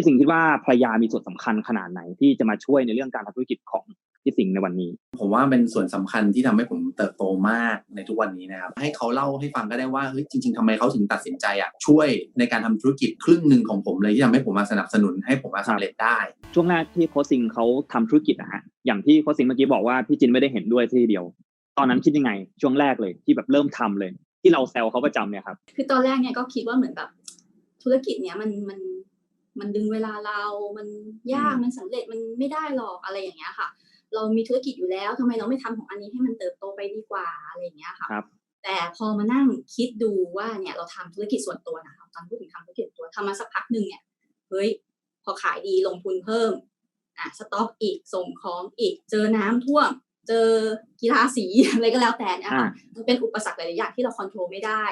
พี่สิงห์คิดว่าภรรยามีส่วนสำคัญขนาดไหนที่จะมาช่วยในเรื่องการทำธุรกิจของพี่สิงห์ในวันนี้ ผมว่าเป็นส่วนสำคัญที่ทำให้ผมเติบโตมากในทุกวันนี้นะครับให้เขาเล่าให้ฟังก็ได้ว่าเฮ้ยจริง ๆทำไมเขาถึงตัดสินใจอะช่วยในการทำธุรกิจครึ่งหนึ่งของผมเลยที่ทำให้ผมมาสนับสนุนให้ผมมาสำเร็จได้ ช่วงแรกที่โค้ชซิงเขาทำธุรกิจนะฮะอย่างที่โค้ชซิงเมื่อกี้บอกว่าพี่จินไม่ได้เห็นด้วยทีเดียว ตอนนั้นคิดยังไง ช่วงแรกเลยที่แบบเริ่มทำเลย ที่เราแซวเขาประจำเนี่ยครับคือตอนแรกเนี่ยก็คิดว่าเหมือนแบบธุรกิจเนี้ยมันมัน มันดึงเวลาเรา มันยากอืมมันสำเร็จ มันไม่ได้หรอกอะไรอย่างเงี้ยค่ะ เรามีธุรกิจอยู่แล้วทำไมเราไม่ทำของอันนี้ให้มันเติบโตไปดีกว่าอะไรอย่างเงี้ยค่ะครับแต่พอมานั่งคิดดูว่าเนี่ยเราทำธุรกิจส่วนตัวนะคะตอนพูดถึงทำธุรกิจส่วนตัวทำมาสักพักหนึ่งเนี่ยเฮ้ยพอขายดีลงทุนเพิ่มอะสต็อกอีกส่งของอีก เจอน้ำท่วม เจอกีฬาสีอะไรก็แล้วแต่เนะคะอ่ามันเป็นอุปสรรคหลายๆอย่างที่เราควบคุมไม่ได้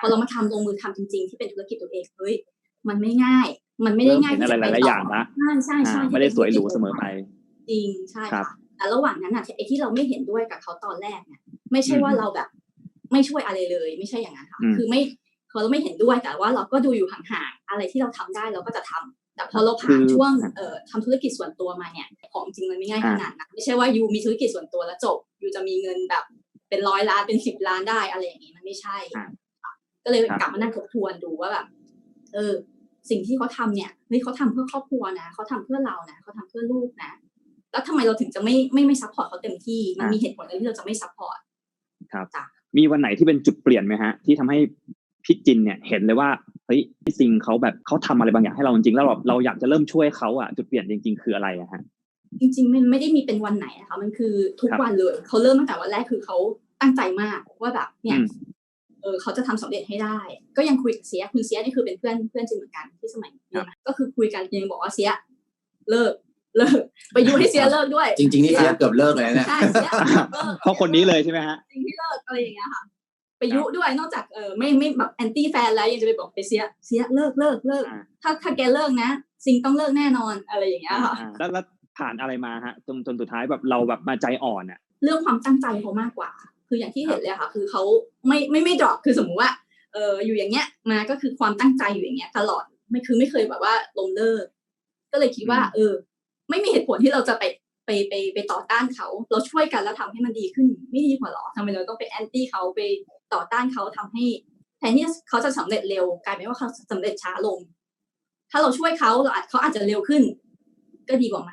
พอเรามาทำลงมือทำจริง ๆ ที่เป็นธุรกิจตัวเองเฮ้ยมันไม่ง่าย มันไม่ได้เริ่มง่ายเห็นอะไรที่จะหไปลายๆต่อย่างละใช่ใช่ใช่อ่าที่ไม่ได้ป็นสวยหรูธุรกิจเสมอไป จริงใช่ครัค่ะบแต่ระหว่างนั้นอะไอ้ที่เราไม่เห็นด้วยกับเขาตอนแรกเนี่ยไม่ใช่ว่าอืมเราแบบ ไม่ช่วยอะไรเลย ไม่ใช่อย่างนั้นค่ะอืมคือไม่เขาเราไม่เห็นด้วยแต่ว่าเราก็ดูอยู่ห่างๆอะไรที่เราทำได้เราก็จะทำแต่พอเราผ่านช่วงเอ่อทำธุรกิจส่วนตัวมาเนี่ยของจริงมันไม่ง่ายขนาดนั้นไม่ใช่ว่ายูมีธุรกิจส่วนตัวแล้วจบยูจะมีเงินแบบ เป็นร้อยล้านเป็นสิบล้านได้อะไรอย่างนี้มันไม่ใช่ค่ะก็เลยกลับมานั่งทบทวนดูว่าแบบเออ สิ่งที่เขาทำเนี่ยเฮ้ยเขาทำเพื่อครอบครัวนะเขาทำเพื่อเรานะเขาทำเพื่อลูกนะ แล้วทำไมเราถึงจะไม่ไม่ไม่ซัพพอร์ตเขาเต็มที่มันมีเหตุผลอะไรที่เราจะไม่ซัพพอร์ตครับจ้ะมีวันไหนที่เป็นจุดเปลี่ยนไหมฮะ ที่ทำให้พี่จินเนี่ยเห็นเลยว่าเฮ้ยพี่ซิงเขาแบบเขาทำอะไรบางอย่างให้เราจริงๆแล้วเราเราอยากจะเริ่มช่วยเขาอะจุดเปลี่ยนจริง ๆ คืออะไรอะฮะจริงๆมันไม่ได้มีเป็นวันไหนนะคะมันคือทุกครับวันเลยเขาเริ่มตั้งแต่วันแรกคือเขาตั้งใจมากว่าแบบเนี่ยอืม เออเขาจะทำสำเร็จให้ได้ ก็ยังคุยกับเสียคุณเสียนี่คือเป็นเพื่อนเพื่อนจริงเหมือนกันที่สมัยเรียนอะก็คือคุยกันยังบอกว่าเสียเลิกเลิกไปยุให้เสียเลิกด้วย จริงๆนี่เสียเกือบเลิกเลยนะเนี่ยใช่เสียเลิกเพราะคนนี้เลยใช่ไหมฮะจริงที่เลิกอะไรอย่างเงี้ยค่ะไปยุด้วยนอกจากเออไม่ไม่แบบแอนตี้แฟนแล้วยังจะไปบอกไปเสียเสียเลิกเลิกเลิกอ่าถ้าถ้าแกเลิกนะซิงต้องเลิกแน่นอนอะไรอย่างเงี้ยค่ะอ่าแล้วแล้วผ่านอะไรมาฮะจนจนสุดท้ายแบบเราแบบมาใจอ่อนอะเรื่องความตั้งใจเขามากกว่า คืออย่างที่เห็นเลยค่ะ คือเขาไม่ไม่ไม่ดรอปคือสมมุติว่าเอออยู่อย่างเงี้ยมาก็คือความตั้งใจอยู่อย่างเงี้ยตลอดไม่คือไม่เคยแบบว่าลงเลิก ก็เลยคิดว่าอืมเออ ไม่มีเหตุผลที่เราจะไปไปไปไปต่อต้านเขาเราช่วยกันแล้วทำให้มันดีขึ้นไม่ดีกว่าหรอทำไมเราต้องไปแอนตี้เขาไปต่อต้านเขาทำให้แทนที่เขาจะสำเร็จเร็วกลายเป็นว่าเขาสำเร็จช้าลง ถ้าเราช่วยเขาเราอาจเขาอาจจะเร็วขึ้น ก็ดีกว่าไหม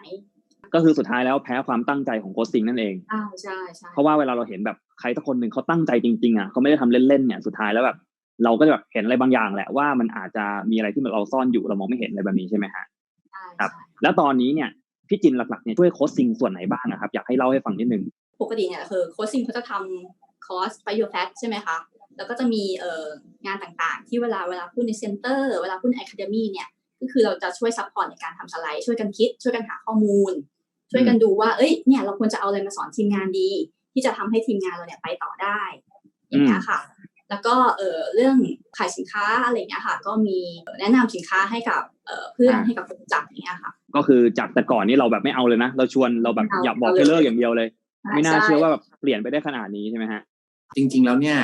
ก็คือสุดท้ายแล้วแพ้ความตั้งใจของโค้ชซิงนั่นเองอ้าวใช่ใช่เพราะว่าเวลาเราเห็นแบบ ใครสักคนหนึ่งเขาตั้งใจจริงๆอะเขาไม่ได้ทำเล่นๆเนี่ยสุดท้ายแล้วแบบเราก็จะแบบเห็นอะไรบางอย่างแหละว่ามันอาจจะมีอะไรที่เราซ่อนอยู่เรามองไม่เห็นอะไรแบบนี้ใช่ไหมฮะใช่ครับใช่แล้วตอนนี้เนี่ยพี่จินหลักๆเนี่ยช่วยโค้ชซิงส่วนไหนบ้างนะครับอยากให้เล่าให้ฟังนิดนึงปกติเนี่ยคือโค้ชซิงเขาจะทำคอร์สไปโยแฟใช่ไหมคะแล้วก็จะมีเอ่องานต่างๆ ที่เวลาเวลาพูดในเซ็นเตอร์เวลาพูดในอะคาเดมี่เนี่ยก็คือเราจะช่วยซัพพอร์ตในการทำสไลด์ช่วยกันคิด ช่วยกันหาข้อมูล ช่วยกันดูว่าเอ้ยเนี่ยเราควรจะเอาอะไรมาสอนทีมงานดี ที่จะทำให้ทีมงานเราเนี่ยไปต่อได้อย่างเงี้ยค่ะ แล้วก็เอ่อเรื่องขายสินค้าอะไรอย่างเงี้ยค่ะ ก็มีแนะนำสินค้าให้กับเอ่อเพื่อนอ่าให้กับคนรู้จักอย่างเงี้ยค่ะ ก็คือจากแต่ก่อนนี่เราแบบไม่เอาเลยนะ เราชวนเราแบบไม่เอาอยากบอกเอาให้เลยเลิกอย่างเดียวเลย ไม่น่าใช่เชื่อว่าแบบเปลี่ยนไปได้ขนาดนี้ใช่ไหมฮะจริง ๆ แล้วเนี่ย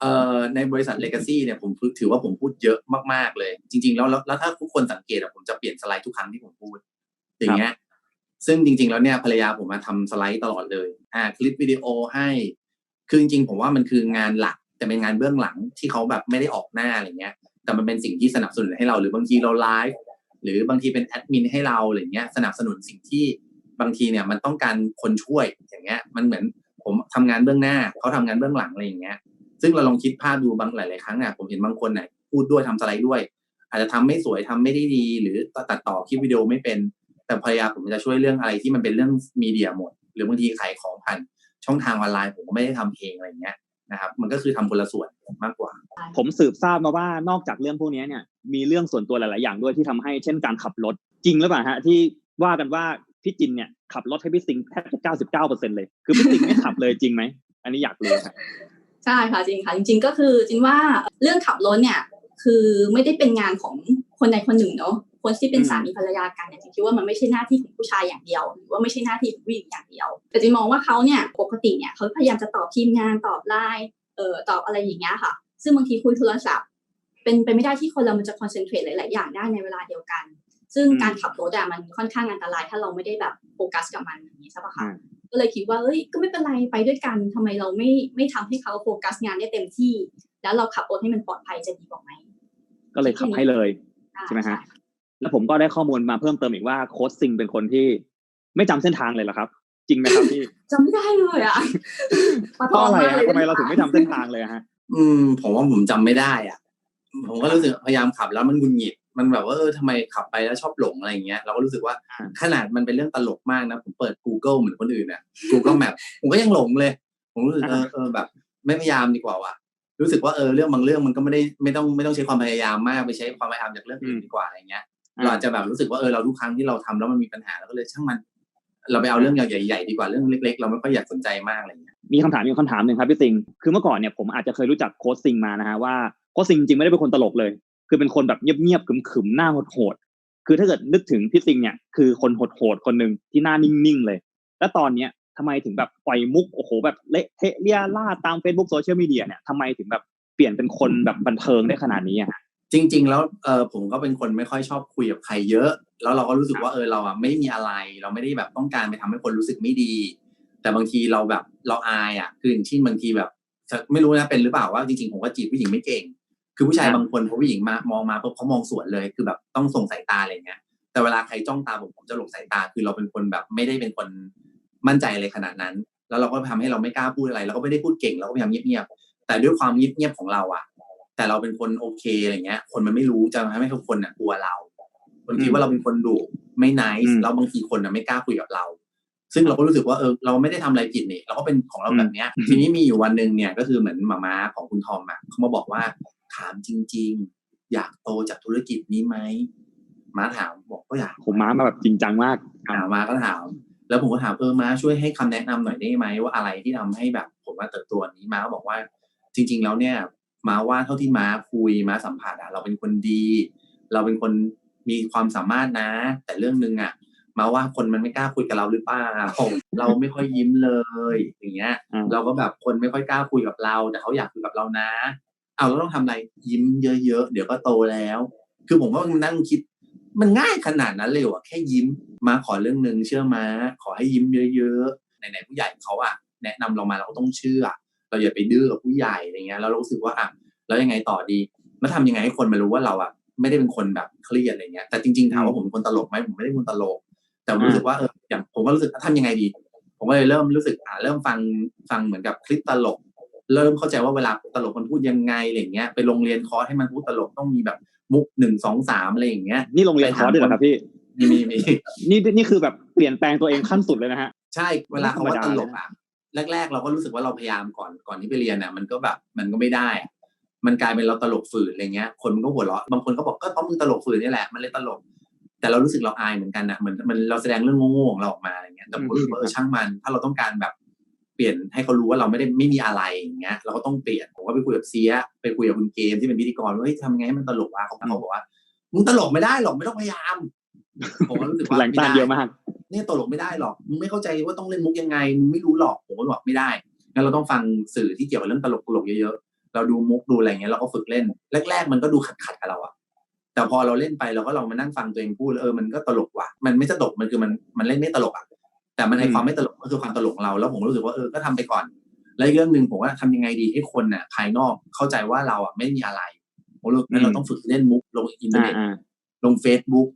เอ่อในบริษัท Legacy เนี่ยผมถือว่าผมพูดเยอะมากๆเลย จริง ๆ แล้วแล้วแล้วถ้าทุกคนสังเกตอะผมจะเปลี่ยนสไลด์ทุกครั้งที่ผมพูด อย่างเงี้ย ซึ่งจริง ๆ แล้วเนี่ยภรรยาผมมาทำสไลด์ตลอดเลยอ่าคลิปวิดีโอให้ คือจริง ๆ ผมว่ามันคืองานหลักแต่เป็นงานเบื้องหลังที่เขาแบบไม่ได้ออกหน้าอะไรเงี้ย แต่มันเป็นสิ่งที่สนับสนุนให้เรา หรือบางทีเราไลฟ์หรือบางทีเป็นแอดมินให้เราอะไรเงี้ยสนับสนุนสิ่งที่บางทีเนี่ยมันต้องการคนช่วยอย่างเงี้ย มันเหมือนผมทำงานเบื้องหน้าเขาทำงานเบื้องหลังอะไรอย่างเงี้ย ซึ่งเราลองคิดภาพดูบางหลายๆครั้งเนี่ยผมเห็นบางคนเนี่ยพูดด้วยทำสไลด์ด้วย อาจจะทำไม่สวยทำไม่ได้ดี หรือตัดต่อคลิปวิดีโอไม่เป็น แต่ภรรยาผมจะช่วยเรื่องอะไรที่มันเป็นเรื่องมีเดียหมด หรือบางทีขายของผ่านช่องทางออนไลน์ผมก็ไม่ได้ทำเองอะไรอย่างเงี้ยนะครับมันก็คือทำคนละส่วนมากกว่า ผมสืบทราบมาว่านอกจากเรื่องพวกนี้เนี่ยมีเรื่องส่วนตัวหลาย ๆ อย่างด้วยที่ทำให้เช่นการขับรถจริงหรือเปล่าฮะที่ว่ากันว่าพี่จินเนี่ยขับรถให้พี่สิงห์แทบจะเก้าสิบเก้าเปอร์เซ็นเลยคือพี่สิงห์ไม่ขับเลยจริงไหมอันนี้อยากรู้ครับใช่ค่ะจริงค่ะจริง ๆ ก็คือจริงว่าเรื่องขับรถเนี่ยคือไม่ได้เป็นงานของ คนใดคนหนึ่งเนาะคนที่เป็นอืมสามีภรรยากันเนี่ยจริงคิดว่ามันไม่ใช่หน้าที่ของผู้ชายอย่างเดียว หรือว่าไม่ใช่หน้าที่ของผู้หญิงอย่างเดียว แต่จริงมองว่าเขาเนี่ยปกติเนี่ยเขาพยายามจะตอบทีมงานตอบไลน์เอ่อตอบอะไรอย่างเงี้ยค่ะ ซึ่งบางทีคุยโทรศัพท์ เป็นไปไม่ได้ที่คนเรามันจะคอนเซนเทรตหลาย ๆ อย่างได้ในเวลาเดียวกัน ซึ่งอืมการขับรถอะมันค่อนข้างอันตราย ถ้าเราไม่ได้แบบโฟกัสกับมันอย่างนี้ใช่ปะคะอ่าก็เลยคิดว่าเอ้ยก็ไม่เป็นไรไปด้วยกันทำไมเราไม่ไม่ทำให้เขาโฟกัสงานได้เต็มที่ แล้วเราขับรถให้มันปลอดภัยจะดีกว่าไหมก็เลยขับให้เลยอ่า ใช่ไหมฮะแล้วผมก็ได้ข้อมูลมาเพิ่มเติมอีกว่าโค้ชซิงเป็นคนที่ไม่จำเส้นทางเลยเหรอครับ จริงไหมครับพี่จำไม่ได้เลยอะปเพราะอะไรมากฮะลยทำไมเราถึงไม่จำเส้นทางเลยอะฮะ อืม ผมว่าผมจำไม่ได้อะ ผมก็รู้สึกพยายามขับแล้วมันหงุนหงิดมันแบบว่าเออทำไมขับไปแล้วชอบหลงอะไรอย่างเงี้ยเราก็รู้สึกว่าอ่าขนาดมันเป็นเรื่องตลกมากนะ ผมเปิด Google เหมือนคนอื่นน่ะ Google Map ผมก็ยังหลงเลย ผมรู้สึกเออเออแบบ ไม่พยายามดีกว่าว่ะ รู้สึกว่าเออเรื่องบางเรื่องมันก็ไม่ได้ไม่ต้องไม่ต้องใช้ความพยายามมากไปใช้ความพยายามจากเรื่องอื่นดีกว่าอะไรเงี้ยเราอาจจะแบบรู้สึกว่าเออเราทุกครั้งที่เราทำแล้วมันมีปัญหาเราก็เลยช่างมัน เราไปเอาเรื่องใหญ่ๆดีกว่าเรื่องเล็ก ๆ เราไม่ค่อยอยากสนใจมากอะไรเงี้ยมีคำถามมีคำถามหนึ่งครับพี่ซิงคือเมื่อก่อนเนี่ยผมอาจจะเคยรู้จักโค้ชซิงมานะฮะว่าโค้ชซิงจริงไม่ได้เป็นคนตลกเลย คือเป็นคนแบบเงียบๆขึมๆหน้าโหดๆคือถ้าเกิดนึกถึงพี่ซิงเนี่ยคือคนโหดๆคนหนึ่งที่หน้านิ่งๆเลย แล้วตอนเนี้ย ทำไมถึงแบบปล่อยมุกโอ้โหแบบเละเทะเลี่ยล่าดตาม Facebook โซเชียลมีเดียเนี่ยทำไมถึงแบบเปลี่ยนเป็นคนแบบบันเทิงได้ขนาดนี้อะฮะจริง ๆ แล้วเออผมก็เป็นคนไม่ค่อยชอบคุยกับใครเยอะ แล้วเราก็รู้สึกว่าเออเราอะไม่มีอะไร เราไม่ได้แบบต้องการไปทำให้คนรู้สึกไม่ดี แต่บางทีเราแบบเราอายอะคืออย่างเช่นบางทีแบบจะไม่รู้นะเป็นหรือเปล่าว่าจริงๆผมก็จีบผู้หญิงไม่เก่ง คือผู้ชายครับบางคนพอผู้หญิงมามองมาปุ๊บเขามองสวนเลยคือแบบต้องส่งสายตาอะไรเงี้ยแต่เวลาใครจ้องตาผมผมจะหลบสายตา คือเราเป็นคนแบบไม่ได้เป็นคน มั่นใจเลยขนาดนั้น แล้วเราก็ทำให้เราไม่กล้าพูดอะไร เราก็ไม่ได้พูดเก่งเราก็พยายามเงียบๆแต่ด้วยความเงียบๆของเราอะ แต่เราเป็นคนโอเคอะไรเงี้ย คนมันไม่รู้จะทำให้ทุกคนน่ะกลัวเราคนคิดว่าเราเป็นคนดุไม่น i อื s มแล้วบางทีคนน่ะไม่กล้าคุยกับเรา ซึ่งเราก็รู้สึกว่าเออเราไม่ได้ทำอะไรผิดนี่เราก็เป็นของเราแบบเนี้ยอืมทีนี้มีอยู่วันหนึ่งเนี่ยก็คือเหมือนหมาม้าของคุณทอมอะเขามาบอกว่าถามจริง ๆ อยากโตจากธุรกิจนี้ไหมม้าถามบอกก็อยากผมมามาแบบจริงจังมากถามมาก็ถาม แล้วผมก็ถามเออม้าช่วยให้คำแนะนำหน่อยได้ไหมว่าอะไรที่ทำให้แบบผมมาเติบโตอันนี้ม้าก็บอกว่า จริง ๆ แล้วเนี่ยม้าว่าเท่าที่ม้าคุยม้าสัมผัสอะเราเป็นคนดี เราเป็นคนมีความสามารถนะ แต่เรื่องหนึ่งอะม้าว่าคนมันไม่กล้าคุยกับเราหรือเปล่าเราไม่ค่อยยิ้มเลยอย่างเงี้ยอ่าเราก็แบบคนไม่ค่อยกล้าคุยกับเรา แต่เขาอยากคุยกับเรานะ เอาเราต้องทำอะไรยิ้มเยอะๆเดี๋ยวก็โตแล้ว คือผมก็นั่งคิด มันง่ายขนาดนั้นเลยเหรอแค่ยิ้มมาขอเรื่องหนึ่งเชื่อมาขอให้ยิ้มเยอะๆไหนๆผู้ใหญ่เขาอะแนะนำเรามาเราก็ต้องเชื่อ เราอย่าไปดื้อกับผู้ใหญ่อะไรเงี้ยแล้วเรารู้สึกว่าอะแล้วยังไงต่อดีแล้วทำยังไงให้คนมารู้ว่าเราอะไม่ได้เป็นคนแบบเครียดอะไรเงี้ยแต่จริงๆถามว่าผมเป็นคนตลกไหมผมไม่ได้เป็นคนตลก แต่ผมรู้สึกว่าเอออย่างผมก็รู้สึกทำยังไงดี ผมก็เลยเริ่มรู้สึกอ่าเริ่มฟังฟังเหมือนกับคลิปตลก เริ่มเข้าใจว่าเวลาตลกมันพูดยังไงอะไรเงี้ยไปโรงเรียนคอร์สให้มันพูดตลกต้องมีแบบ มุกหนึ่งสองสามอะไรอย่างเงี้ย นี่โรงเรียนคอร์สด้วยเหรอครับพี่มีมีมีนี่นี่คือแบบเปลี่ยนแปลงตัวเองขั้นสุดเลยนะฮะ ใช่เวลาเขาว่าไม่ธรรมดาตลกอะแรก ๆ เราก็รู้สึกว่าเราพยายามก่อนก่อนที่ไปเรียนอะมันก็แบบมันก็ไม่ได้อะมันกลายเป็นเราตลกฝืนอะไรเงี้ย คนมันก็หัวเราะบางคนก็บอกก็เพราะมึงตลกฝืนนี่แหละมันเลยตลก แต่เรารู้สึกเราอายเหมือนกันอะเหมือนมันเราแสดงเรื่องโง่ๆของเราออกมาอะไรเงี้ยแต่ผมรู้สึกว่าเออช่างมัน ถ้าเราต้องการแบบเปลี่ยนให้เขารู้ว่าเราไม่ได้ไม่มีอะไรอย่างเงี้ยเราก็ต้องเปลี่ยนผมก็ไปคุยกับเซียไปคุยกับคุณเกมที่เป็นพิธีกรว่าเฮ้ยทำไงให้มันตลกวะเขาเขาบอกว่ามึงตลกไม่ได้หรอกไม่ต้องพยายามผมก็รู้สึกว่าแรงต้านไม่ได้เยอะมากเนี่ยตลกไม่ได้หรอกมึงไม่เข้าใจว่าต้องเล่นมุกยังไงมึงไม่รู้หรอกผมก็บอกไม่ได้งั้นเราต้องฟังสื่อที่เกี่ยวกับเรื่องตลกตลกเยอะๆเราดูมุกดูอะไรเงี้ยเราก็ฝึกเล่นแรก ๆ มันก็ดูขัดขัดๆกับเราอะแต่พอเราเล่นไปเราก็ลองมานั่งฟังตัวเองพูดแล้วเออมันก็ตลกว่ะมันไม่ตลกมันคือมันมันเล่นไม่ตลกอะ แต่มันในอืมความไม่ตลกก็คือความตลกของเราแล้วผมรู้สึกว่าเออก็ทำไปก่อน แล้วอีกเรื่องหนึ่งผมว่าทำยังไงดีให้คนน่ะภายนอกเข้าใจว่าเราอะไม่มีอะไรผมรู้งั้นเราต้องฝึกเล่นมุกลงอินเทอร์อ่าเน็ตอ่าลงเฟซบุ๊ก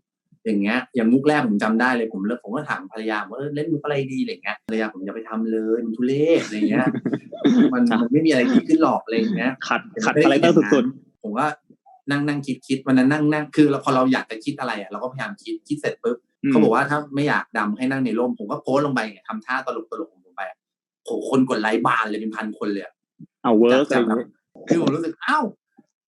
อย่างเงี้ยอย่างมุกแรกผมจำได้เลยผมเลิกผมก็ถามภรรยาว่าเออเล่นมุกอะไรดีอะไรเงี้ยภรรยาผมอย่าไปทำเลยมันทุเรศอะไรเงี้ยมันครับมันไม่มีอะไรดีขึ้นหรอกอะไรอย่างเงี้ยขัดขัดคาแรคเตอร์สุดผมก็นั่งนั่งคิดคิดวันนั้นนั่งนั่งคือเราพอเราอยากจะคิดอะไรอะเราก็พยายามคิดคิดเสร็จปุ๊บๆ เขาบอกว่าถ้าไม่อยากดำให้นั่งในร่มผมก็โพสต์ลงไปไงทำท่าตลกตลกของผมไปอะโหคนกดไลค์บานเลยเป็นพันคนเลยอะเอาเวิร์กจากอะไรอย่างแบบเงี้ยคือผมรู้สึกอ้าว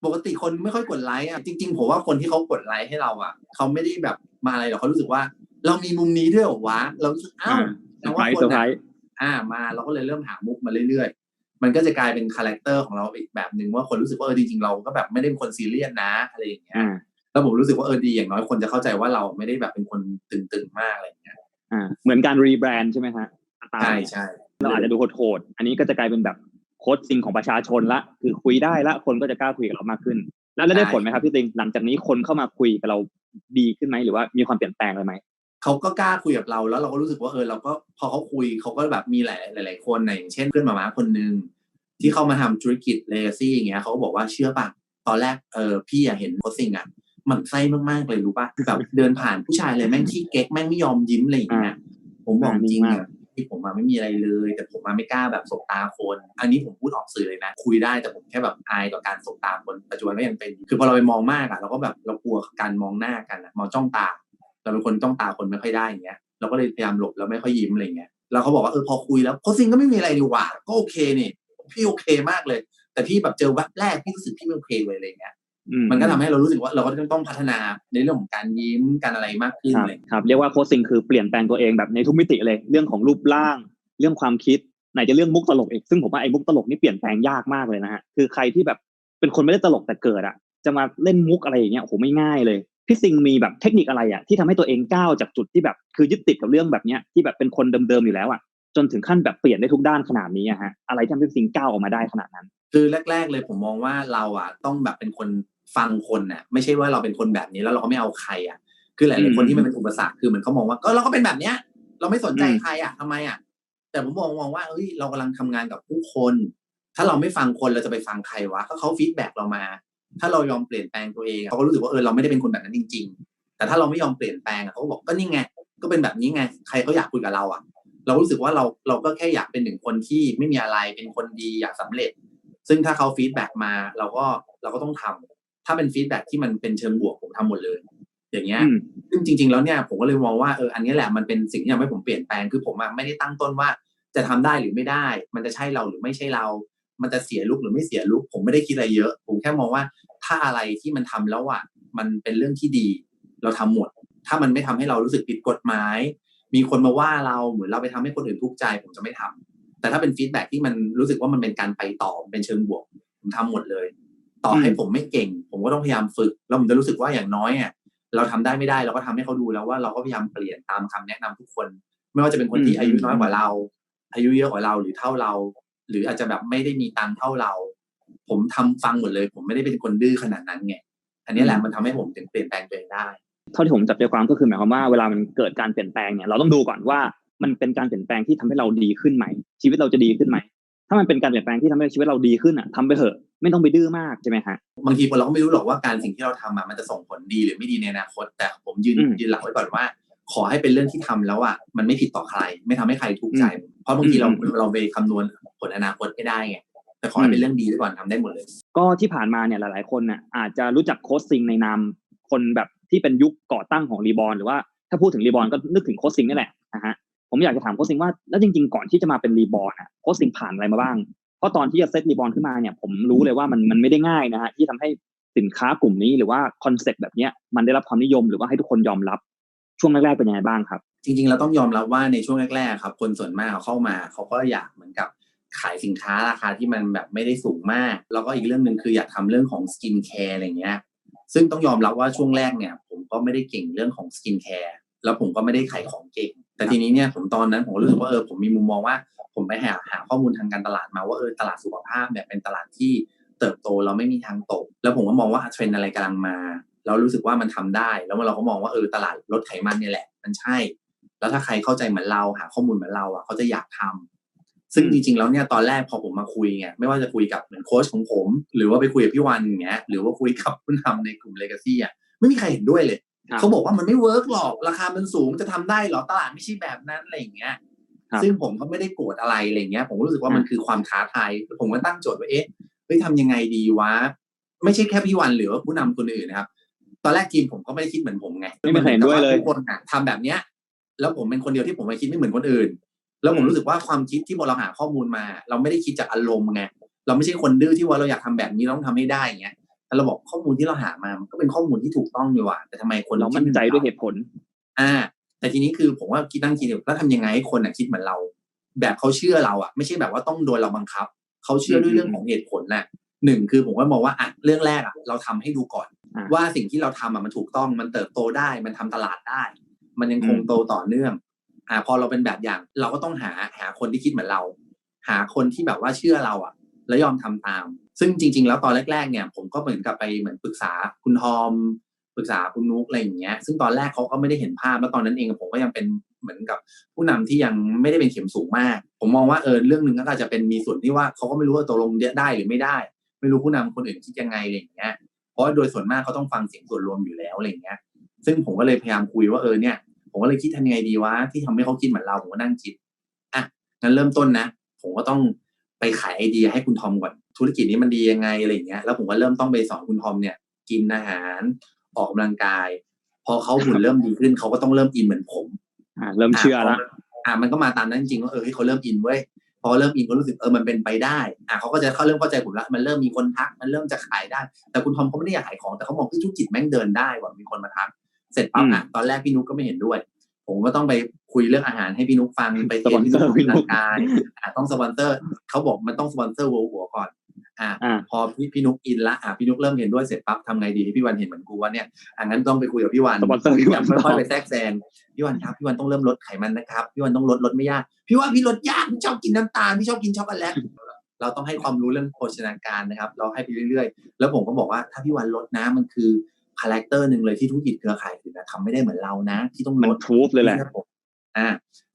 ปกติคนไม่ค่อยกดไลค์อะจริงๆผมว่าคนที่เขากดไลค์ให้เราอะเขาไม่ได้แบบมาอะไรหรอกเขารู้สึกว่า เรามีมุมนี้ด้วยเหรอวะเรารู้สึกอ้าวเซอร์ไพรส์เซอร์ไพรส์อ่ามาเราก็เลยเริ่มหามุกมาเรื่อยๆ มันก็จะกลายเป็นคาแรคเตอร์ของเราอีกแบบหนึ่งว่าคนรู้สึกว่าเออจริงๆเราก็แบบไม่ได้เป็นคนซีเรียสนะอะไรอย่างเงี้ยอ่า แล้วผมรู้สึกว่าเออดีอย่างน้อยคนจะเข้าใจว่าเราไม่ได้แบบเป็นคนตึงๆมากอะไรอย่างเงี้ยอ่าเหมือนการรีแบรนด์ใช่ไหมฮะตามใช่ใช่เราอาจจะดูโหดๆอันนี้ก็จะกลายเป็นแบบโค้ดซิงของประชาชนละ คือคุยได้ละ คนก็จะกล้าคุยกับเรามากขึ้น แล้วได้ได้ผลไหมครับพี่ติงหลังจากนี้คนเข้ามาคุยกับเราดีขึ้นไหมหรือว่ามีความเปลี่ยนแปลงอะไรไหมเขาก็กล้าคุยกับเราแล้วเราก็รู้สึกว่าเออเราก็พอเขาคุยเขาก็แบบมีหลายหลาย ๆ คนนะอย่างเช่นเพื่อนหมาม้าคนหนึ่งที่เข้ามาทำธุรกิจเลซี่อย่างเงี้ยเขาก็บอกว่าเชื่อป่ะตอนแรกเออพี่อะเห็นโพสซิ่งอะ หมันไส้มากๆเลยรู้ป่ะแบบเดินผ่านผู้ชายเลยแม่งขี้เก๊กแม่งไม่ยอมยิ้มอะไรอย่างเงี้ยผมบอกจริงๆอะที่ผมมาไม่มีอะไรเลย แต่ผมมาไม่กล้าแบบสบตาคน อันนี้ผมพูดออกสื่อเลยนะ คุยได้แต่ผมแค่แบบอายต่อการสบตาคนปัจจุบันก็ยังเป็นอยู่คือพอเราไปมองมากอะเราก็แบบเรากลัวการมองหน้ากันอะมองจ้องตาเราเป็นคนจ้องตาคนไม่ค่อยได้อย่างเงี้ยเราก็เลยพยายามหลบแล้วไม่ค่อยยิ้มอะไรเงี้ยแล้วเขาบอกว่าเออพอคุยแล้วโคชซิงก็ไม่มีอะไรดีหว่าก็โอเคนี่พี่โอเคมากเลย แต่พี่แบบเจอแวบแรกพี่รู้สึกพี่ไม่โอเคเลยอะไรเงี้ยอื มันก็ทำให้เรารู้สึกว่าเราก็ต้องพัฒนาในเรื่องของการยิ้มการอะไรมากขึ้นครับเลยครับเรียกว่าโค้ชซิงคือเปลี่ยนแปลงตัวเองแบบในทุกมิติเลย เรื่องของรูปร่าง เรื่องความคิดไหนจะเรื่องมุกตลกอีกซึ่งผมว่าไอ้มุกตลกนี่เปลี่ยนแปลงยากมากเลยนะฮะคือใครที่แบบเป็นคนไม่ได้ตลกแต่เกิดอะ จะมาเล่นมุกอะไรอย่างเงี้ยโอ้โหไม่ง่ายเลยพี่ซิงมีแบบเทคนิคอะไรอะที่ทำให้ตัวเองก้าวจากจุดที่แบบคือยึดติดกับเรื่องแบบเนี้ยที่แบบเป็นคนเดิมๆอยู่แล้วอะจนถึงขั้นแบบเปลี่ยนได้ทุกด้านขนาดนี้อะฮะอะไรที่ทำให้พี่ซิงก้าวออกมาได้ขนาดนั้น คือแรก ๆ เลยผมมองว่าเราอะต้องแบบเป็นคน ฟังคนน่ะ ไม่ใช่ว่าเราเป็นคนแบบนี้แล้วเราก็ไม่เอาใครอะ คือหลายๆคนที่มันเป็นอุปสรรคคือเหมือนเขามองว่าก็เราก็เป็นแบบเนี้ย เราไม่สนใจอืมใครอะทำไมอะ แต่ผมมองมองว่าเฮ้ยเรากำลังทำงานกับผู้คน ถ้าเราไม่ฟังคนเราจะไปฟังใครวะก็เขาฟีดแบ็กเรามา ถ้าเรายอมเปลี่ยนแปลงตัวเองเขาก็รู้สึกว่าเออเราไม่ได้เป็นคนแบบนั้นจริง ๆ แต่ถ้าเราไม่ยอมเปลี่ยนแปลงอะเขาก็บอกก็นี่ไงก็เป็นแบบนี้ไง ใครเขาอยากคุยกับเราอะ เรารู้สึกว่าเราเราก็แค่อยากเป็นหนึ่งคนที่ไม่มีอะไรเป็นคนดีอยากสำเร็จ ซึ่งถ้าเขาฟีดแบ็กมาเราก็เราก็ต้องทำ ถ้าเป็นฟีดแบ็กที่มันเป็นเชิงบวกผมทำหมดเลย อย่างเงี้ยอืมซึ่งจริง ๆ แล้วเนี่ยผมก็เลยมองว่าเอออันนี้แหละมันเป็นสิ่งที่ทำให้ผมเปลี่ยนแปลงคือผมอะไม่ได้ตั้งต้นว่าจะทำได้หรือไม่ได้ มันจะใช่เราหรือไม่ใช่เรา มันจะเสียลุกหรือไม่เสียลุก ผมไม่ได้คิดอะไรเยอะ ผมแค่มองว่าถ้าอะไรที่มันทำแล้วอะมันเป็นเรื่องที่ดี เราทำหมด ถ้ามันไม่ทำให้เรารู้สึกผิดกฎหมาย มีคนมาว่าเราเหมือนเราไปทำให้คนอื่นทุกข์ใจ ผมจะไม่ทำแต่ถ้าเป็นฟีดแบ็กที่มันรู้สึกว่ามันเป็นการไปต่อเป็นเชิงบวก ผมทำหมดเลย ต่อให้อืมผมไม่เก่ง ผมก็ต้องพยายามฝึก แล้วผมจะรู้สึกว่าอย่างน้อยอะเราทำได้ไม่ได้เราก็ทำให้เขาดูแล้วว่าเราก็พยายามเปลี่ยนตามคำแนะนำทุกคน ไม่ว่าจะเป็นคนที่อืมอายุน้อยกว่าเรา อายุเยอะกว่าเราหรือเท่าเรา หรืออาจจะแบบไม่ได้มีตังค์เท่าเรา ผมทำฟังหมดเลย ผมไม่ได้เป็นคนดื้อขนาดนั้นไงอันนี้แหละมันทำให้ผมถึงเปลี่ยนแปลงตัวเองได้เท่าที่ผมจับใจความก็คือหมายความว่าเวลามันเกิดการเปลี่ยนแปลงเนี่ยเราต้องดูก่อนว่ามันเป็นการเปลี่ยนแปลงที่ทำให้เราดีขึ้นไหมชีวิตเราจะดีขึ้นไหม ถ้ามันเป็นการเปลี่ยนแปลงที่ทำให้ชีวิตเราดีขึ้นอะทำไปเถอะ ไม่ต้องไปดื้อมากใช่ไหมฮะบางทีเราก็ไม่รู้หรอกว่าการสิ่งที่เราทำอะมันจะส่งผลดีหรือไม่ดีในอนาคต แต่ผมยืนอืมยืนหลักไว้ก่อนว่า ขอให้เป็นเรื่องที่ทำแล้วอะมันไม่ผิดต่อใคร ไม่ทำให้ใครทุกข์ใจ เพราะบางทีเราอืมเราไปคำนวณผลอนาคตไม่ได้ไงแต่ขอให้เป็นเรื่องดีไว้ก่อนทำได้หมดเลย ก็ที่ผ่านมาเนี่ยหลาย ๆ คนน่ะอาจจะรู้จักโค้ชซิงในนามคนแบบที่เป็นยุคก่อตั้งของรีบอลหรือว่าถ้าพูดถึงรีบอลก็นึกถึงโค้ชซิงนี่แหละนะฮะ ผมอยากจะถามโค้ชซิงว่าแล้วจริง ๆ ก่อนที่จะมาเป็นรีบอลอะโค้ชซิงผ่านอะไรมาบ้าง เพราะตอนที่จะเซตรีบอลขึ้นมาเนี่ย ผมรู้เลยว่ามันมันไม่ได้ง่ายนะฮะที่ทำให้สินค้ากลุ่มนี้หรือว่าคอนเซ็ปต์แบบเนี้ยมันได้รับความนิยมหรือว่าให้ทุกคนยอมรับช่วงแรกๆเป็นยังไงบ้างครับ จริงๆเราต้องยอมรับว่าในช่วงแรกๆครับ คนส่วนมากเขาเข้ามา เขาก็อยากเหมือนกับขายสินค้าราคาที่มันแบบไม่ได้สูงมาก แล้วก็อีกเรื่องหนึ่งคืออยากทำเรื่องของสกินแคร์อะไรเงี้ยซึ่งต้องยอมรับว่าช่วงแรกเนี่ย ผมก็ไม่ได้เก่งเรื่องของสกินแคร์แล้วผมก็ไม่ได้ขายของเก่ง แต่ทีนี้เนี่ยผมตอนนั้นผมก็รู้สึกว่าเออผมมีมุมมองว่า ผมไปหาหาข้อมูลทางการตลาดมาว่าเออตลาดสุขภาพเนี่ยเป็นตลาดที่เติบโตเราไม่มีทางตก แล้วผมก็มองว่าเทรนด์อะไรกำลังมาเรารู้สึกว่ามันทำได้ แล้วเราก็มองว่าเออตลาดลดไขมันเนี่ยแหละ มันใช่ แล้วถ้าใครเข้าใจเหมือนเราหาข้อมูลเหมือนเราอะเขาจะอยากทำซึ่งอืมจริงๆแล้วเนี่ยตอนแรกพอผมมาคุยเนี่ยไม่ว่าจะคุยกับเหมือนโค้ชของผม หรือว่าไปคุยกับพี่วันอย่างเงี้ยหรือว่าคุยกับผู้นำในกลุ่มเลกาซี่อะไม่มีใครเห็นด้วยเลยครับ เขาบอกว่ามันไม่เวิร์กหรอกราคามันสูงจะทำได้เหรอตลาดไม่ใช่แบบนั้นอะไรอย่างเงี้ยครับซึ่งผมก็ไม่ได้โกรธอะไรอะไรเงี้ย ผมก็รู้สึกว่าอ่ามัมันคือความท้าทายผมก็ตั้งโจทย์ว่าเอ๊ะเฮ้ยทำยังไงดีวะ ไม่ใช่แค่พี่วันหรือว่าผู้นำคนอื่นนะครับ ตอนแรกทีมผมก็ไม่ได้คิดเหมือนผมไงไม่มีใครเห็นด้วยเลยทุกคนอะทำแบบเนี้ย แล้วผมเป็นคนเดียวที่ผมไม่คิดไม่เหมือนคนอื่น แล้วผมรู้สึกว่าความคิดที่พอเราหาข้อมูลมา เราไม่ได้คิดจากอารมณ์ไงเราไม่ใช่คนดื้อที่ว่าเราอยากทำแบบนี้เราต้องทำให้ได้อย่างเงี้ย แต่เราบอกข้อมูลที่เราหามามันก็เป็นข้อมูลที่ถูกต้องดีว่ะแต่ทำไมคนเรามั่นใจด้วยเหตุผล อ่า แต่ทีนี้คือผมว่าคิดตั้งทีเดียวแล้วทำยังไงให้คนอะคิดเหมือนเรา แบบเขาเชื่อเราอะไม่ใช่แบบว่าต้องโดนเราบังคับเขาเชื่อด้วยเรื่องของเหตุผลน่ะหนึ่งคือผมก็มองว่าอะเรื่องแรกอะเราทำให้ดูก่อนอ่าว่าสิ่งที่เราทำอะมันถูกต้องมันเติบโตได้ มันทำตลาดได้ มันยังคงอืมโตต่อเนื่องอ่าพอเราเป็นแบบอย่างเราก็ต้องหาหาคนที่คิดเหมือนเรา หาคนที่แบบว่าเชื่อเราอะ แล้วยอมทำตาม ซึ่งจริง ๆ แล้วตอนแรก ๆ เนี่ย ผมก็เหมือนกับไปเหมือนปรึกษาคุณทอมปรึกษาคุณนุกอะไรอย่างเงี้ย ซึ่งตอนแรกเขาก็ไม่ได้เห็นภาพแล้วตอนนั้นเองผมก็ยังเป็นเหมือนกับผู้นำที่ยังไม่ได้เป็นเข็มสูงมาก ผมมองว่าเออเรื่องหนึ่งก็อาจจะเป็นมีส่วนที่ว่าเขาก็ไม่รู้ว่าตกลงได้หรือไม่ได้ ไม่รู้ผู้นำคนอื่นคิดยังไงอะไรอย่างเงี้ย เพราะโดยส่วนมากเขาต้องฟังเสียงส่วนรวมอยู่แล้วอะไรอย่างเงี้ย ซึ่งผมก็เลยพยายามคุยว่าเออเนี่ย ผมก็เลยคิดทำยังไงดีวะที่ทำให้เขาคิดเหมือนเราผมก็นั่งคิดอะงั้นเริ่มต้นนะ ผมก็ต้องไปขายไอเดียให้คุณทอมก่อน ธุรกิจนี้มันดียังไงอะไรอย่างเงี้ยแล้วผมก็เริ่มต้องไปสอนคุณทอมเนี่ย กินอาหารออกกำลังกาย พอเขาหุ่นเริ่มดีขึ้นเขาก็ต้องเริ่มอินเหมือนผมอ่าเริ่มเชื่อละอ่ามันก็มาตามนั้นจริงๆว่าเออให้เขาเริ่มอินเว้ยพอเริ่มอินก็รู้สึกเออมันเป็นไปได้อ่าเขาก็จะเขาเริ่มเข้าใจผมละมันเริ่มมีคนทัก มันเริ่มจะขายได้ แต่คุณทอมเขาไม่ได้อยากขายของแต่เขามองที่ธุรกิจแม่งเดินได้ว่ามีคนมาทักเสร็จปั๊บอะตอนแรกพี่นุ๊กก็ไม่เห็นด้วย ผมก็ต้องไปคุยเรื่องอาหารให้พี่นุ๊กฟังไปเรียนพี่นุ๊กออกกำลังกายอ่าต้องสปอนเซอร์เขาบอกมันต้องสปอนเซอร์หัวหัวก่อน อ่าอ่าพอพี่พี่นุกอินละอะพี่นุกเริ่มเห็นด้วยเสร็จปั๊บทำไงดีพี่วันเห็นเหมือนกูว่าเนี่ยอะงั้นต้องไปคุยกับพี่วันสปอนเซอร์พี่วันค่อยๆไปแทรกแซงพี่วันครับพี่วันต้องเริ่มลดไขมันนะครับพี่วันต้องลดลดไม่ยาก พี่ว่าพี่ลดยากพี่ชอบกินน้ำตาลพี่ชอบกินช็อกโกแลตเราต้องให้ความรู้เรื่องโภชนาการนะครับ เราให้ไปเรื่อยๆ แล้วผมก็บอกว่าถ้าพี่วันลดนะมันคือคาแรคเตอร์หนึ่งเลยที่ธุรกิจเครือข่ายอื่นนะทำไม่ได้เหมือนเรานะ ที่ต้องมันลดทูบเลยแหละอ่า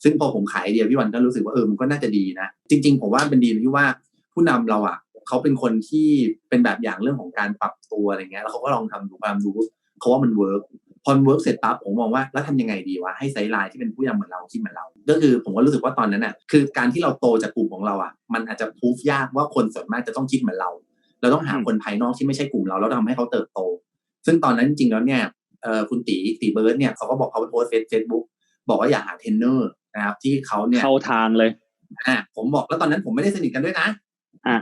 ซึ่งพอผมขายไอเดียพี่วันก็รู้สึกว่าเออมันก็น่าจะดีนะ จริง ๆ ผมว่าเป็นดีที่ว่าผู้นำเราอะ เขาเป็นคนที่เป็นแบบอย่างเรื่องของการปรับตัวอะไรเงี้ยแล้วเขาก็ลองทำดูความดูเขาว่ามันเวิร์กพอเวิร์กเสร็จปั๊บผมมองว่าแล้วทำยังไงดีวะให้ไซด์ไลน์ที่เป็นผู้นำเหมือนเราคิดเหมือนเรา ก็คือผมก็รู้สึกว่าตอนนั้นน่ะคือการที่เราโตจากกลุ่มของเราอะมันอาจจะพูฟยากว่าคนส่วนมากจะต้องคิดเหมือนเรา เราต้องหาคนภายนอกที่ไม่ใช่กลุ่มเราแล้วทำให้เขาเติบโต ซึ่งตอนนั้นจริงๆแล้วเนี่ยเอ่อคุณตีตีเบิร์ดเนี่ยเขาก็บอกเขาไปโพสเฟซเฟซบุ๊กบอกว่าอยากหาเทรนเนอร์นะครับที่เขาเนี่ยเข้าทางเลยอ่าผมบอกแล้วตอนนั้นผมไม่ได้สนิทกันด้วยนะอ่า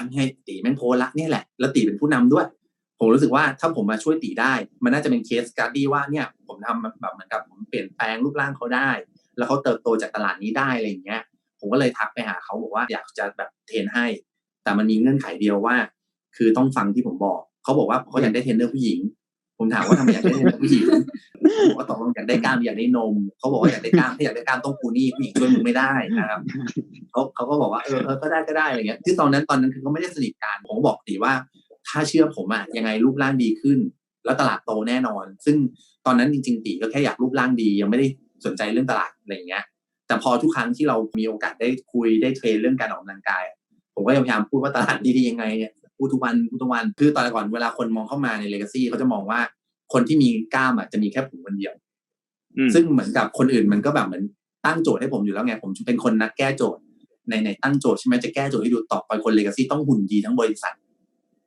ผอ่ามว่าทำไงตีแม่งโพละเนี่ยแหละ แล้วตีเป็นผู้นำด้วย ผมรู้สึกว่าถ้าผมมาช่วยตีได้ มันน่าจะเป็นเคสการ์ดี้ว่าเนี่ยผมทำแบบเหมือนกับผมเปลี่ยนแปลงรูปร่างเขาได้ แล้วเขาเติบโตจากตลาดนี้ได้อะไรอย่างเงี้ย ผมก็เลยทักไปหาเขาบอกว่าอยากจะแบบเทรนให้ แต่มันมีเงื่อนไขเดียวว่า คือต้องฟังที่ผมบอก เขาบอกว่าเขาอยากได้เทรนเนอร์ผู้หญิง ผมถามว่าทำไมอยากได้เทรนผู้หญิงผมก็ตอบว่าอยากได้กล้ามอยากได้นม เขาบอกว่าอยากได้กล้ามถ้าอยากได้กล้ามต้องกูนี่ผู้หญิงช่วยมึงไม่ได้นะครับเขาเขาก็บอกว่าเออเออก็ได้ก็ได้อะไรเงี้ยที่ตอนนั้นตอนนั้นคือเขาไม่ได้สนิทกันผมบอกตีว่า ถ้าเชื่อผมอะยังไงรูปร่างดีขึ้น แล้วตลาดโตแน่นอน ซึ่งตอนนั้นจริง ๆ ตีก็แค่อยากรูปร่างดียังไม่ได้สนใจเรื่องตลาดอะไรเงี้ย แต่พอทุกครั้งที่เรามีโอกาสได้คุยได้เทรนเรื่องการออกกำลังกาย ผมก็พยายามพูดว่าตลาดดีๆยังไงเนี่ย พูดทุกวันพูดทุกวันคือตอนก่อนเวลาคนมองเข้ามาในเลกาซี่เขาจะมองว่าคนที่มีกล้ามอะจะมีแค่ผมคนเดียวอืมซึ่งเหมือนกับคนอื่นมันก็แบบเหมือนตั้งโจทย์ให้ผมอยู่แล้วไงผมเป็นคนนักแก้โจทย์ในในตั้งโจทย์ใช่ไหมจะแก้โจทย์ให้ดูต่อไปคนเลกาซี่ต้องหุ่นดีทั้งบริษัท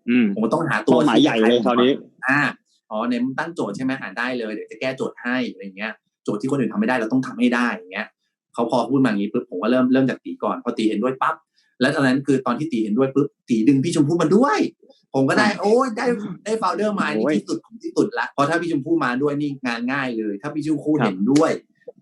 อืมผมก็ต้องหาตัวเป้าหมายใหญ่เลยคราวนี้อ่าอ๋อในมึงตั้งโจทย์ใช่ไหมอ่านได้เลยเดี๋ยวจะแก้โจทย์ให้อะไรเงี้ยโจทย์ที่คนอื่นทำไม่ได้เราต้องทำให้ได้อย่างเงี้ยเขาพอพูดมาอย่างนี้ปุ๊บผมก็เริ่มเริ่มจากตีก่อนพอตีเห็นด้วยปั๊บ แล้วตอนนั้นคือตอนที่ตีเห็นด้วยปุ๊บตีดึงพี่ชมพู่มาด้วย ผมก็ได้ โอ้ยได้ได้โฟลเดอร์มานี่โอ้ยที่สุดของที่สุดละเพราะถ้าพี่ชมพู่มาด้วยนี่งานง่ายเลย ถ้าพี่ชมพู่เห็นด้วย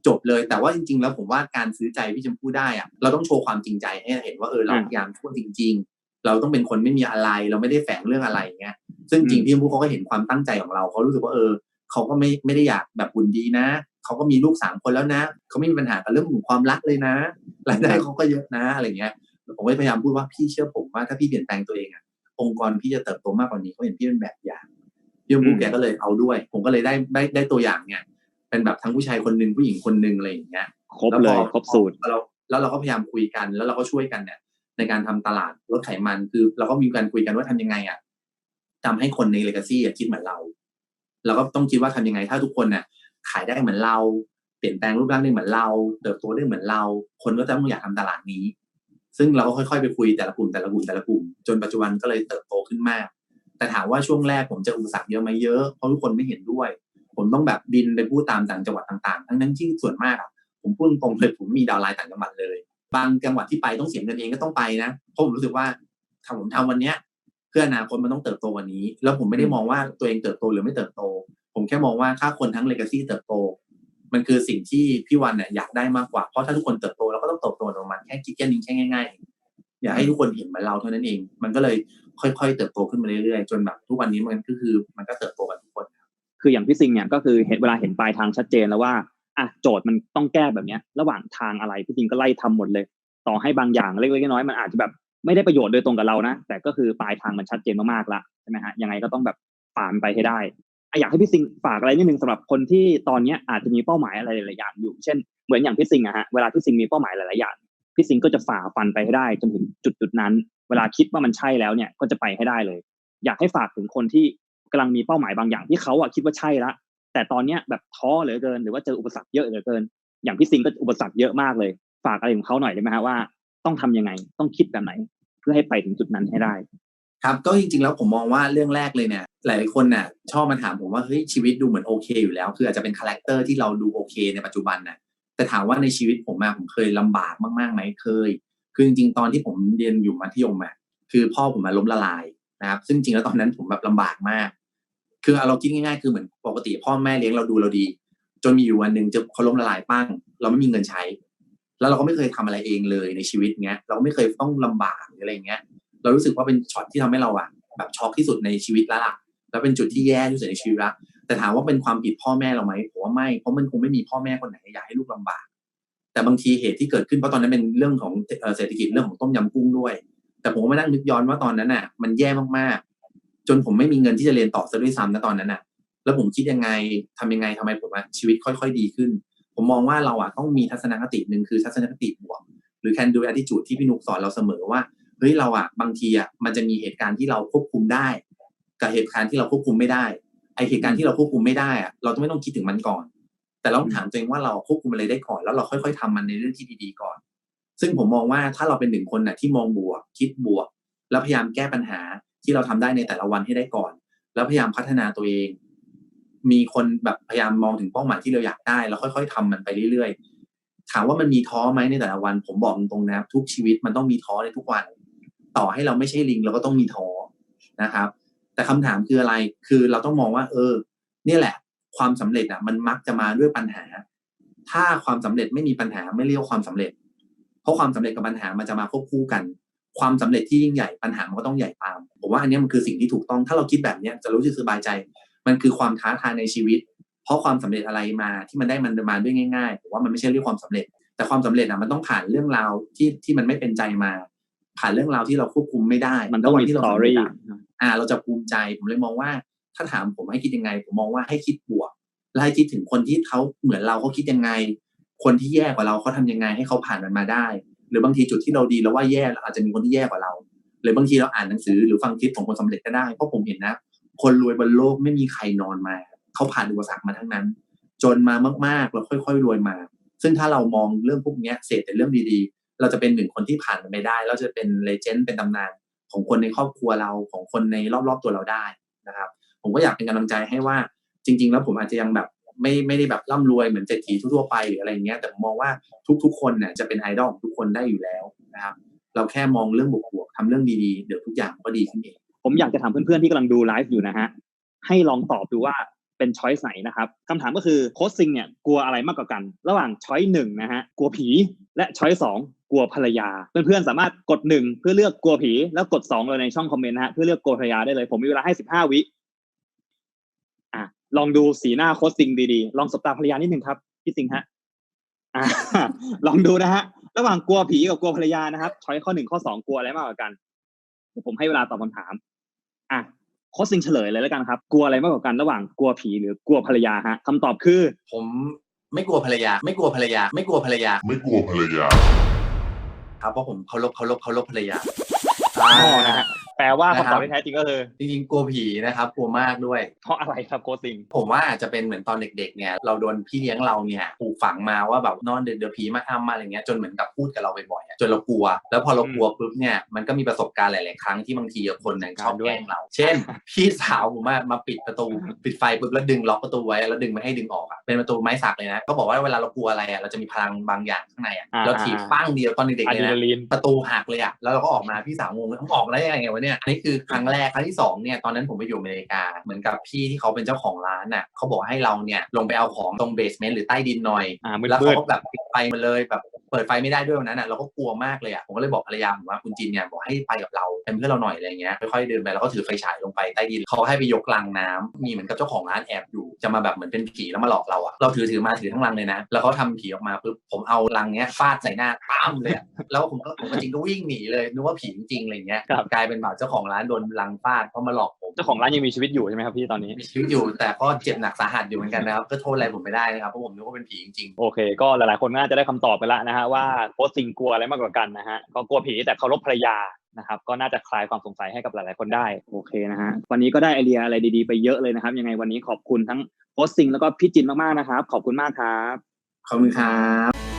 จบเลยแต่ว่าจริง ๆ แล้วผมว่าการซื้อใจพี่ชมพู่ได้อะเราต้องโชว์ความจริงใจให้เห็นว่าเออเราพยายามช่วยจริง ๆ เราต้องเป็นคนไม่มีอะไร เราไม่ได้แฝงเรื่องอะไรอย่างเงี้ยซึ่งจริงพี่ชมพู่เขาก็เห็นความตั้งใจของเราเขารู้สึกว่าเออเขาก็ไม่ไม่ได้อยากแบบบุญดีนะเขาก็มีลูกสามคนแล้วนะเขาไม่มีปัญหากับเรื่องของความรักเลยนะรายได้เขาก็เยอะนะอะไรเงี้ย ผมก็พยายามพูดว่าพี่เชื่อผมว่าถ้าพี่เปลี่ยนแปลงตัวเองอะองค์กรพี่จะเติบโตมากกว่านี้เขาเห็นพี่เป็นแบบอย่างพี่ชมพู่แกก็เลยเอาด้วย ผมก็เลยได้ได้ได้ตัวอย่างเนี่ยเป็นแบบทั้งผู้ชายคนหนึ่งผู้หญิงคนหนึ่งอะไรอย่างเงี้ยครบเลยครบสูตรแล้วเราแล้วเราก็พยายามคุยกัน แล้วเราก็ช่วยกันเนี่ย ในการทำตลาดลดไขมันคือเราก็มีการคุยกันว่าทำยังไงอะทำให้คนในเลกาซี่คิดเหมือนเราเราก็ต้องคิดว่าทำยังไงถ้าทุกคนเนี่ยขายได้เหมือนเรา เปลี่ยนแปลงรูปร่างได้เหมือนเรา เติบโตได้เหมือนเรา คนก็จะต้องอยากทำตลาดนี้ ซึ่งเราก็ค่อยๆไปคุยแต่ละกลุ่มแต่ละกลุ่มแต่ละกลุ่มจนปัจจุบันก็เลยเติบโตขึ้นมาก แต่ถามว่าช่วงแรกผมเจะอุปสรรคเยอะไหมเยอะเพราะทุกคนไม่เห็นด้วย ผมต้องแบบบินไปพูดตามต่างจังหวัดต่างๆ ทั้งนั้นที่ส่วนมากอะผมพูดตรงเลยผมมีดาวไลน์ต่างจังหวัดเลย บางจังหวัดที่ไปต้องเสียเงินเองก็ต้องไปนะเพราะผมรู้สึกว่าถ้าผมทำวันเนี้ยเพื่ออนาคตมันต้องเติบโตวันนี้ แล้วผมไม่ได้มองว่าตัวเองเติบโตหรือไม่เติบโต ผมแค่มองว่าถ้าคนทั้งเลกาซี่เติบโต มันคือสิ่งที่พี่วันเนี่ยอยากได้มากกว่า เพราะถ้าทุกคนเติบโต เราก็ต้องเติบโตประมาแค่คิดแค่นี้แค่ง่ายๆ อยากให้ทุกคนเห็นเหมือนเราเท่านั้นเอง มันก็เลยค่อยๆ เติบโตขึ้นมาเรื่อยๆ จนแบบทุกวันนี้มันก็คือมันก็เติบโตกันทุกคน คืออย่างพี่ซิงเนี่ยก็คือเห็นเวลาเห็นปลายทางชัดเจนแล้วว่าอะโจทย์มันต้องแก้แบบเนี้ย ระหว่างทางอะไรพี่ซิงก็ไล่ทำหมดเลย ต่อให้บางอย่างเล็กๆน้อยๆมันอาจจะแบบไม่ได้ประโยชน์โดยตรงกับเรานะ แต่ก็คือปลายทางมันชัดเจนมากๆละใช่ไหมฮะยังไงก็ต้องแบบฝ่ามันไปให้ได้อะอยากให้พี่ซิงฝากอะไรนิดนึงสำหรับคนที่ตอนนี้อาจจะมีเป้าหมายอะไรหลายอย่างอยู่ เช่น เหมือนอย่างพี่ซิงอะฮะเวลาพี่ซิงมีเป้าหมายหลายๆอย่างพี่ซิงก็จะฝ่าฟันไปให้ได้จนถึงจุดจุดๆนั้น เวลาคิดว่ามันใช่แล้วเนี่ยก็จะไปให้ได้เลย อยากให้ฝากถึงคนที่กำลังมีเป้าหมายบางอย่างที่เขาอะคิดว่าใช่ละ แต่ตอนเนี้ยแบบท้อเหลือเกิน หรือว่าเจออุปสรรคเยอะเหลือเกิน อย่างพี่ซิงก็อุปสรรคเยอะมากเลย ฝากอะไรของเขาหน่อยได้ไหมฮะว่าต้องทำยังไงต้องคิดแบบไหน เพื่อให้ไปถึงจุดนั้นให้ได้ ครับก็จริงๆแล้วผมมองว่าเรื่องแรกเลยเนี่ยหลายคนน่ะชอบมาถามผมว่าเฮ้ยชีวิตดูเหมือนโอเค อยู่แล้ว คืออาจจะเป็นคาแรคเตอร์ที่เราดูโอเค ในปัจจุบันน่ะ แต่ถามว่าในชีวิตผมอะผมเคยลำบากมากๆไหมเคย คือจริงๆตอนที่ผมเรียนอยู่มัธยมอะคือพ่อผมมาล้มละลายนะครับ ซึ่งจริงแล้วตอนนั้นผมแบบลำบากมาก คือเอาเราคิดง่ายๆ คือเหมือนปกติพ่อแม่เลี้ยงเราดูเราดี จนมีอยู่วันหนึ่งจะเขาล้มละลายปั้ง เราไม่มีเงินใช้ แล้วเราก็ไม่เคยทำอะไรเองเลยในชีวิตเงี้ย เราก็ไม่เคยต้องลำบากหรืออะไรเงี้ย เรารู้สึกว่าเป็นช็อตที่ทำให้เราอะแบบช็อกที่สุดในชีวิตแล้วล่ะ แล้วเป็นจุดที่แย่ที่สุดในชีวิตละ แต่ถามว่าเป็นความผิดพ่อแม่เราไหมผมว่าไม่ เพราะมันคงไม่มีพ่อแม่คนไหนอยากให้ลูกลำบาก แต่บางทีเหตุที่เกิดขึ้นเพราะตอนนั้นเป็นเรื่องของเศรษฐกิจเรื่องของต้มยำกุ้งด้วย แต่ผมมานั่งนึกย้อนว่าตอนนั้นน่ะ มันแย่มากๆ จนผมไม่มีเงินที่จะเรียนต่อซะด้วยซ้ำนะตอนนั้นน่ะ แล้วผมคิดยังไงทำยังไงทำไมผมอะชีวิตค่อย ๆ ดีขึ้น ผมมองว่าเราอะต้องมีทัศนคติหนึ่งคือทัศนคติบวกหรือ can do attitude ที่พี่นุกสอนเราเสมอว่าเฮ้ยเราอะบางทีอะมันจะมีเหตุการณ์ที่เราควบคุมได้ กับเหตุการณ์ที่เราควบคุมไม่ได้ ไอเหตุการณ์ที่เราควบคุมไม่ได้อะเราต้องไม่ต้องคิดถึงมันก่อน แต่เราต้องถามตัวเองว่าเราควบคุมอะไรได้ก่อน แล้วเราค่อย ๆทำมันในเรื่องที่ดีๆก่อน ซึ่งผมมองว่าถ้าเราเป็นหนึ่งคนน่ะที่มองบวก คิดบวก แล้วพยายามแก้ปัญหาที่เราทำได้ในแต่ละวันให้ได้ก่อน แล้วพยายามพัฒนาตัวเอง มีคนแบบพยายามมองถึงเป้าหมายที่เราอยากได้ แล้วค่อย ๆทำมันไปเรื่อยๆ ถามว่ามันมีท้อไหมในแต่ละวัน ผมบอกตรงๆนะทุกชีวิตมันต้องมีท้อในทุกวัน ต่อให้เราไม่ใช่ลิงเราก็ต้องมีท้อนะครับ แต่คำถามคืออะไร คือเราต้องมองว่า เออ เนี่ยแหละ ความสำเร็จอะ มันมักจะมาด้วยปัญหา ถ้าความสำเร็จไม่มีปัญหาไม่เรียกว่าความสำเร็จ เพราะความสำเร็จกับปัญหามันจะมาควบคู่กัน ความสำเร็จที่ยิ่งใหญ่ปัญหามันก็ต้องใหญ่ตาม ผมว่าอันเนี้ยมันคือสิ่งที่ถูกต้อง ถ้าเราคิดแบบเนี้ยจะรู้สึกสบายใจ มันคือความท้าทายในชีวิต เพราะความสำเร็จอะไรมาที่มันได้มันมาด้วยง่ายๆผมว่ามันไม่ใช่เรื่องความสำเร็จ แต่ความสำเร็จอะมันต้องผ่านเรื่องราวที่ที่มันไม่เป็นใจมา ผ่านเรื่องราวที่เราควบคุมไม่ได้ มันต้องแล้ววัมีที่สเราตอทำไม่รี่ได้ อ่า เราจะภูมิใจ ผมเลยมองว่า ถ้าถามผมให้คิดยังไง ผมมองว่าให้คิดบวกและให้คิดถึงคนที่เขาเหมือนเราเขาคิดยังไง คนที่แย่กว่าเราเขาทำยังไงให้เขาผ่านมันมาได้ หรือบางทีจุดที่เราดีแล้วว่าแย่เราอาจจะมีคนที่แย่กว่าเรา หรือบางทีเราอ่านหนังสือหรือฟังคลิปของคนสำเร็จก็ได้เพราะผมเห็นนะ คนรวยบนโลกไม่มีใครนอนมาเขาผ่านอุปสรรคมาทั้งนั้น จนมามากๆแล้วค่อย ๆ รวยมา ซึ่งถ้าเรามองเรื่องพวกนี้ยเศษแต่เรื่องดีๆ เราจะเป็นหนึ่งคนที่ผ่านมันไปได้ เราจะเป็นเลเจนด์เป็นตำนาน ของคนในครอบครัวเราของคนในรอบๆตัวเราได้นะครับ ผมก็อยากเป็นกำลังใจให้ว่าจริง ๆ แล้วผมอาจจะยังแบบไม่ไม่ได้แบบร่ำรวยเหมือนเศรษฐีทั่วไปหรืออะไรเงี้ยแต่ผมมองว่าทุก ๆ คนเนี่ยจะเป็นไอดอลของทุกคนได้อยู่แล้วนะครับ เราแค่มองเรื่องบวกๆทำเรื่องดีๆเดี๋ยวทุกอย่างก็ดีขึ้นเองผมอยากจะถามเพื่อนๆที่กำลังดูไลฟ์อยู่นะฮะให้ลองตอบดูว่า เป็นช้อยส์ไหนนะครับคำถามก็คือโค้ชซิงเนี่ยกลัวอะไรมากกว่ากัน ระหว่างช้อยหนึ่งนะฮะกลัวผีและช้อยสองกลัวภรรยา เพื่อนๆสามารถกดหนึ่งเพื่อเลือกกลัวผีแล้วกดสองเลยในช่องคอมเมนต์นะฮะเพื่อเลือกกลัวภรรยาได้เลย ผมมีเวลาให้สิบห้าวิอะลองดูสีหน้าโค้ชซิงดีๆ ลองสบตาภรรยานิดหนึ่งครับพี่ซิงฮะอ่าลองดูนะฮะระหว่างกลัวผีกับกลัวภรรยานะครับช้อยข้อหนึ่งข้อสองกลัวอะไรมากกว่ากันผมให้เวลาตอบคำถามอะ โค้ชซิงเฉลยเลยแล้วกันครับ กลัวอะไรมากกว่ากันระหว่างกลัวผีหรือกลัวภรรยาฮะคำตอบคือ ผมไม่กลัวภรรยา ไม่กลัวภรรยา ไม่กลัวภรรยา ไม่กลัวภรรยา ครับเพราะผมเคารพเคารพเคารพภรรยา อ๋อนะฮะ แปลว่านะครับคำตอบที่แท้จริงก็คือ จริงๆกลัวผีนะครับกลัวมากด้วย เพราะอะไรครับโค้ชซิงผมว่าอาจจะเป็นเหมือนตอนเด็กๆเนี่ยเราโดนพี่เลี้ยงเราเนี่ยปลูกฝังมาว่าแบบนอนเดือดๆผีมาอ้ำมาอะไรเงี้ยจนเหมือนกับพูดกับเราบ่อยๆอะจนเรากลัว แล้วพอเรากลัวปุ๊บเนี่ยมันก็มีประสบการณ์หลายๆครั้งที่บางทีคนเนี่ยชอบแกล้งเรา เช่น พี่สาวผมอะมาปิดประตูปิดไฟปุ๊บแล้วดึงล็อกประตูไว้แล้วดึงไม่ให้ดึงออกอะเป็นประตูไม้สักเลยนะก็บอกว่าเวลาเรากลัวอะไรอะเราจะมีพลังบางอย่างข้างในอะอ่าเราถีบปั้งเดียวตอนเด็กๆอะเลดรียนานะลีนประตูหักเลยอะแล้วเราก็ออกมาพี่สาวงงเลยออกมาได้ยังไงวะเนี่ยอันนี่คือครั้งแรกครั้งที่สองเนี่ยตอนนั้นผมไปอยู่อเมริกาเหมือนกับพี่ที่เขาเป็นเจ้าของร้านน่ะเขาบอกให้เราเนี่ยลงไปเอาของตรงเบสเมนต์หรือใต้ดินหน่อยอ่ามืแล้วดเขาก็แบบปิดไฟมาเลยแบบ เปิดไฟไม่ได้ด้วยวันนั้นอะเราก็กลัวมากเลยอะผมก็เลยบอกภรรยาผมว่าคุณจินเนี่ยบอกให้ไปกับเราเป็นเพื่อนเราหน่อยอะไรเงี้ยค่อยๆเดินไปแล้วก็ถือไฟฉายลงไปใต้ดินเขาให้ไปยกลังน้ำมีเหมือนกับเจ้าของร้านแอบอยู่จะมาแบบเหมือนเป็นผีแล้วมาหลอกเราอะเราถือถือมาถือทั้งลังเลยนะ แล้วเขาทำผีออกมาปุ๊บผมเอาลังเนี้ยฟาดใส่หน้าปั้มเลยอะแล้วผมก็ผมก็จริงก็วิ่งหนีเลยนึกว่าผีจริงๆอะไรเงี้ยครับกลายเป็นแบบเจ้าของร้านโดนลังฟาดเพราะมาหลอกผมเจ้าของร้านยังมีชีวิตอยู่ใช่ไหมครับพี่ตอนนี้มีชีวิตอยู่แต่ก็เจ็บหนักสาหัสอยู่เหมือนกันนะครับก็โทษอะไรผมไม่ได้นะครับเพราะผมนึกว่าเป็นผีจริงโอเค ก็หลายๆคนน่าจะได้คำตอบไปแล้วนะฮะว่าโพสต์ซิงกลัวอะไรมากกว่ากันนะฮะก็กลัวผีแต่เคารพภรรยานะครับก็น่าจะคลายความสงสัยให้กับหลาย ๆ คนได้โอเคนะฮะวันนี้ก็ได้ไอเดียอะไรดีๆ ไปเยอะเลยนะครับยังไงวันนี้ขอบคุณทั้งโพสต์ซิงแล้วก็พี่จินมากๆนะครับขอบคุณมากครับๆขอบคุณครับ